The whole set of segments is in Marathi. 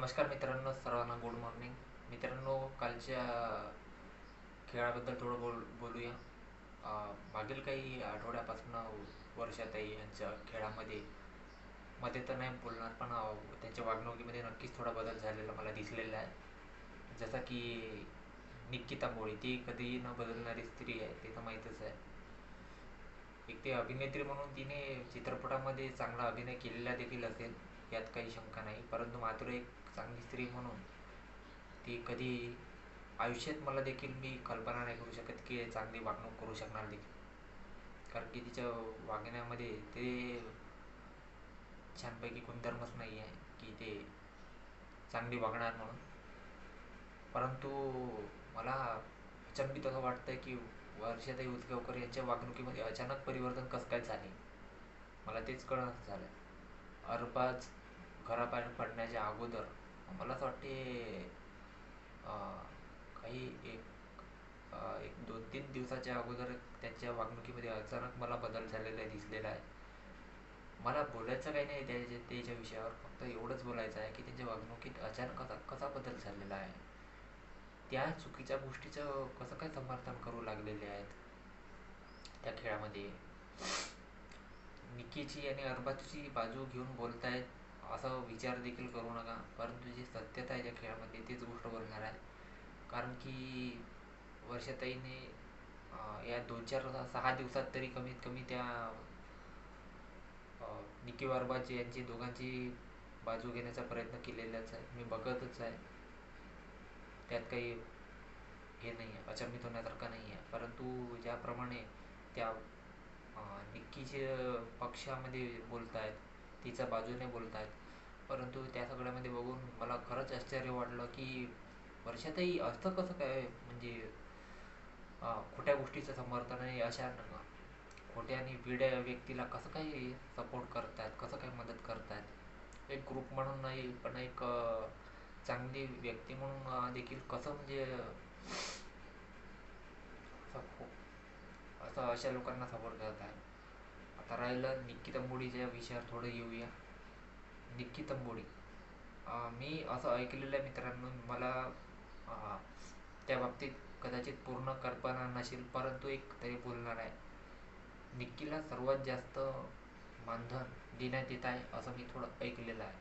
नमस्कार मित्रांनो सर्वांना गुड मॉर्निंग मित्रांनो कालच्या खेळाबद्दल थोडं बोल बोलूया. मागील काही आठवड्यापासून वर्षाताई यांच्या खेळामध्ये मध्ये तर नाही बोलणार पण त्यांच्या वागणुकीमध्ये नक्कीच थोडा बदल झालेला मला दिसलेला आहे. जसा की निक्की तांबोळी ती कधीही न बदलणारी स्त्री आहे ते तर माहीतच आहे. एक ते अभिनेत्री म्हणून तिने चित्रपटामध्ये चांगला अभिनय केलेला देखील असेल. यात काही शंका नाही. परंतु मात्र एक चांगली स्त्री म्हणून ती कधी आयुष्यात मला देखील मी कल्पना नाही करू शकत की चांगली वागणूक करू शकणार देखील. कारण की तिच्या वागण्यामध्ये ते छानपैकी गुणधर्मच नाही आहे की ते चांगली वागणार म्हणून. परंतु मला अचंबित असं वाटतं की वर्षाताई उचगावकर यांच्या वागणुकीमध्ये अचानक परिवर्तन कसं काय झाले? मला तेच कळणं झालं अरबाज घराबाहेर पडण्याच्या अगोदर मला असं वाटते काही एक एक दोन तीन दिवसाच्या अगोदर त्यांच्या वागणुकीमध्ये अचानक मला बदल झालेला दिसलेला आहे. मला बोलायचं काही नाही त्याच्या त्याच्या विषयावर फक्त एवढंच बोलायचं आहे की त्यांच्या वागणुकीत अचानक कसा कसा बदल झालेला आहे. त्या चुकीच्या गोष्टीचं कसं काय समर्थन करू लागलेले आहेत? त्या खेळामध्ये निकीची आणि अरबाजची बाजू घेऊन बोलतायत. असा विचार देखील करू नका. परंतु जी सत्यता आहे ज्या खेळामध्ये तीच गोष्ट बोलणार आहे. कारण की वर्षाताईने या दोन चार सहा दिवसात तरी कमीत कमी त्या निकी व यांची दोघांची बाजू घेण्याचा प्रयत्न केलेलाच आहे. मी बघतच आहे. त्यात काही हे नाही आहे अचंबित होण्यासारखं नाही आहे परंतु ज्याप्रमाणे त्या निक्कीचे पक्षामध्ये बोलत आहेत तिच्या बाजूने बोलत आहेत परंतु त्या सगळ्यामध्ये बघून मला खरंच आश्चर्य वाटलं की वर्षातही असतं कसं काय? म्हणजे खोट्या गोष्टीचं समर्थन आहे अशा खोट्या आणि वेड्या व्यक्तीला कसं काय सपोर्ट करतात? कसं काय मदत करतात? एक ग्रुप म्हणून नाही पण एक चांगली व्यक्ती म्हणून देखील कसं म्हणजे असं अशा लोकांना सपोर्ट करत आहे आता राहिलं निकिता मोडीच्या विषयावर थोडं येऊया. निक्की तंबोडी. मी असं ऐकलेलं आहे मित्रांनो मला त्या बाबतीत कदाचित पूर्ण कल्पना नसेल परंतु एक तरी बोलणार आहे. निक्कीला सर्वात जास्त मानधन देण्यात येत आहे असं मी थोडं ऐकलेलं आहे.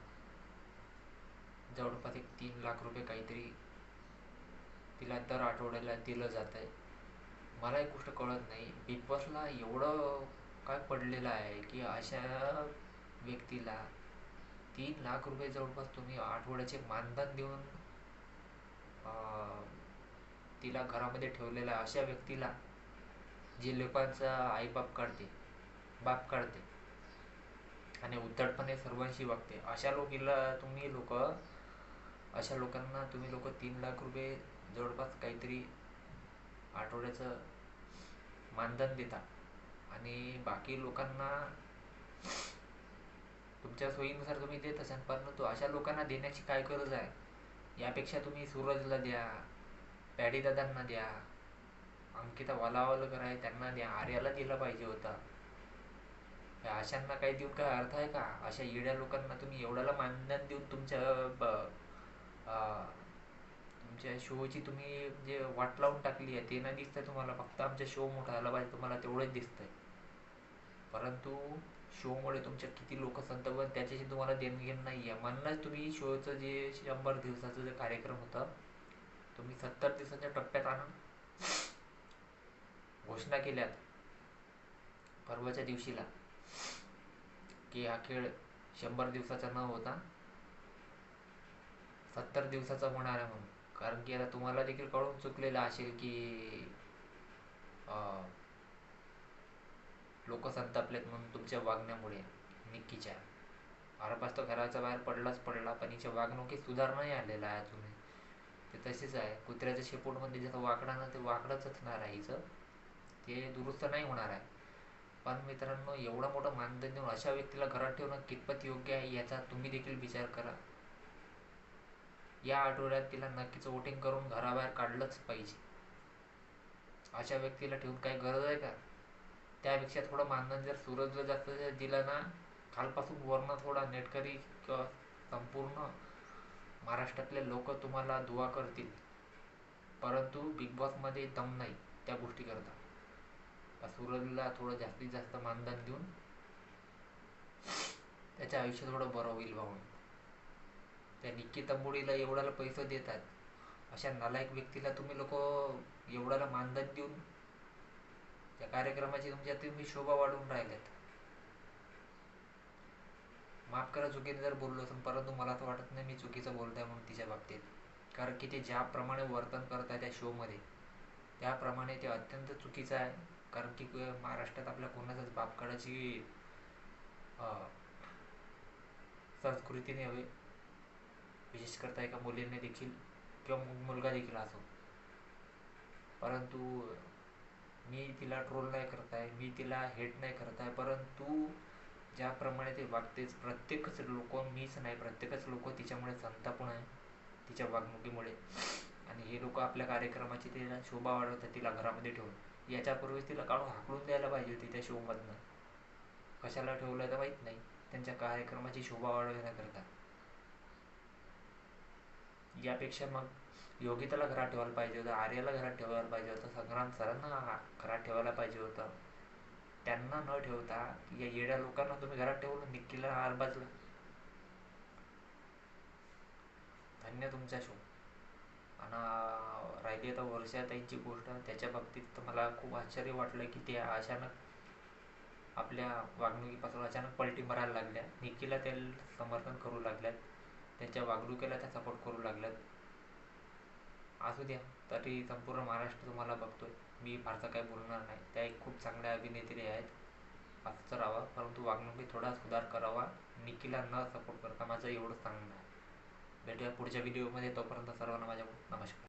जवळपास एक तीन लाख रुपये काहीतरी तिला दर आठवड्याला दिलं जात आहे. मला एक गोष्ट कळत नाही बिग बॉसला एवढं काय पडलेलं आहे की अशा व्यक्तीला तीन लाख रुपये जवळपास तुम्ही आठवड्याचे मानधन देऊन तिला घरामध्ये ठेवलेल्या अशा व्यक्तीला जे लोकांचा आईबाप काढते बाप काढते आणि उद्धटपणे सर्वांशी वागते. अशा लोकीला तुम्ही लोक अशा लोकांना तुम्ही लोक तीन लाख रुपये जवळपास काहीतरी आठवड्याचं मानधन देता. आणि बाकी लोकांना तुमच्या सोयीनुसार तुम्ही देत असाल परंतु अशा लोकांना देण्याची काय गरज आहे? यापेक्षा तुम्ही सूरजला द्या पॅडी दादांना द्या अंकिता वालावलकर आहे त्यांना द्या आर्याला दिला पाहिजे होता. या अशांना काही देऊन काय अर्थ आहे का? अशा येड्या लोकांना तुम्ही एवढ्याला मानधन देऊन तुमच्या ब तुमच्या शोची तुम्ही जे वाट लावून टाकली आहे ते नाही दिसतंय तुम्हाला. फक्त आमचा शो मोठा झाला पाहिजे तुम्हाला तेवढंच दिसतंय. परंतु शोमुळे तुमच्या किती लोक संत त्याच्याशी तुम्हाला देणघेण नाही आहे म्हणूनच तुम्ही शोचं जे शंभर दिवसाचा जे कार्यक्रम होता तुम्ही सत्तर दिवसाच्या टप्प्यात आणून घोषणा केल्यात. परवाच्या दिवशीला. की हा खेळ शंभर दिवसाचा न होता सत्तर दिवसाचा होणार आहे म्हणून. कारण की आता तुम्हाला देखील कळून चुकलेलं असेल की लोक संतापलेत म्हणून तुमच्या वागण्यामुळे निक्कीच्या. आरपास तर घराच्या बाहेर पडलाच पडला पण हिच्या वागणुकीत सुधारणा आलेला आहे अजूनही ते तशीच आहे. कुत्र्याच्या शेपूटमध्ये जसं वाकडा ना ते वाकडंच असणार आहे हिचं. ते दुरुस्त नाही होणार आहे. पण मित्रांनो एवढं मोठं मानधन देऊन अशा व्यक्तीला घरात ठेवणं कितपत योग्य आहे याचा तुम्ही देखील विचार करा. या आठवड्यात तिला नक्कीच वोटिंग करून घराबाहेर काढलंच पाहिजे. अशा व्यक्तीला ठेवून काही गरज आहे का? त्यापेक्षा थोडं मानधन जर सूरजला जास्त जर दिलं ना खालपासून वरनं थोडा नेटकरी किंवा संपूर्ण महाराष्ट्रातले लोक तुम्हाला दुवा करतील. परंतु बिग बॉसमध्ये दम नाही त्या गोष्टी करता. सूरजला थोडं जास्तीत जास्त मानधन देऊन त्याचं आयुष्य थोडं बरं होईल भाऊन त्या निक्की तंबोडीला एवढ्याला पैसे देतात अशा नालायक व्यक्तीला तुम्ही लोक एवढ्याला मानधन देऊन त्या कार्यक्रमाची तुमच्या तुम्ही शोभा वाढवून राहिल्यात माफ करा चुकीने जर बोललो असेल परंतु मला तर वाटत नाही मी चुकीचं बोलतोय म्हणून तिच्या बाबतीत. कारण की ते ज्याप्रमाणे वर्तन करत आहे त्या शोमध्ये त्याप्रमाणे ते अत्यंत चुकीचं आहे. कारण की महाराष्ट्रात आपल्या कोणाचाच बापकाडाची संस्कृतीने हवे. विशेष करता एका मुलीने देखील किंवा मुलगा देखील असो. परंतु मी तिला ट्रोल नाही करत आहे मी तिला हेट नाही करत आहे परंतु ज्याप्रमाणे ते वागतेच प्रत्येकच लोक मीच नाही प्रत्येकच लोक तिच्यामुळे संतापून आहे तिच्या वागणुकीमुळे. आणि हे लोक आपल्या कार्यक्रमाची तिला शोभा वाढवतात तिला घरामध्ये ठेवून. याच्यापूर्वीच तिला काढून हाकलून द्यायला पाहिजे होती त्या शोमधनं कशाला ठेवलं तर माहीत नाही त्यांच्या कार्यक्रमाची शोभा वाढवण्याकरता. यापेक्षा मग योगिताला घरात ठेवायला पाहिजे होतं आर्याला घरात ठेवायला पाहिजे होतं संग्राम सरांना घरात ठेवायला पाहिजे होतं. त्यांना न ठेवता या येड्या लोकांना तुम्ही घरात ठेवलं निक्कीला हार बाजला धन्य तुमचा शो आणि राहिली आता वर्षाताईंची गोष्ट. त्याच्या बाबतीत तर मला खूप आश्चर्य वाटलं की ते अचानक आपल्या वागणुकीपासून अचानक पलटी मारायला लागल्या. निक्कीला ते समर्थन करू लागल्यात. त्यांच्या वागणुकीला त्या सपोर्ट करू लागल्यात. असू द्या तरी संपूर्ण महाराष्ट्र तुम्हाला बघतोय. मी फारसं काही बोलणार नाही. त्या एक खूप चांगल्या अभिनेत्री आहेत. असंच राहावं परंतु वागणुकीत थोडा सुधार करावा. निकीला न सपोर्ट करता माझं एवढंच सांगणं आहे. भेटूया पुढच्या व्हिडिओमध्ये तोपर्यंत सर्वांना माझ्या नमस्कार.